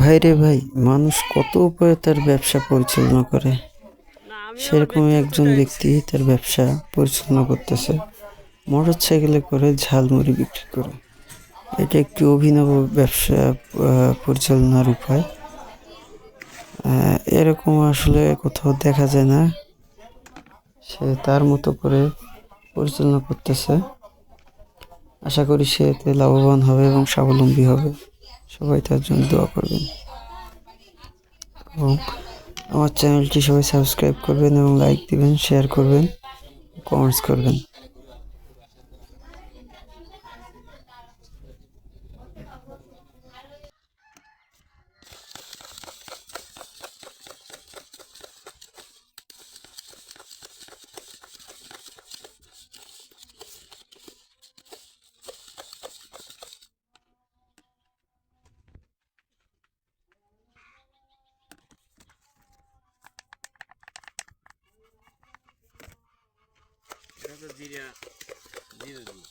ভাই রে ভাই, মানুষ কত উপায়ে তার ব্যবসা পরিচালনা করে? সেরকমই একজন ব্যক্তি তার ব্যবসা পরিচালনা করতেছে। মোটর সাইকেলে করে ঝালমুড়ি বিক্রি করে। এটা একটি অভিনব ব্যবসা পরিচালনার উপায়। এরকম আসলে কোথাও দেখা যায় না। সে তার মতো করে পরিচালনা করতেছে। আশা করি সে এতে লাভবান হবে এবং স্বাবলম্বী হবে। সবাই তার জন্য দোয়া করবেন। এবং আমার চ্যানেলটি সবাই সাবস্ক্রাইব করবেন এবং লাইক দিবেন, শেয়ার করবেন, কমেন্টস করবেন। তো জিরা জিরে দিই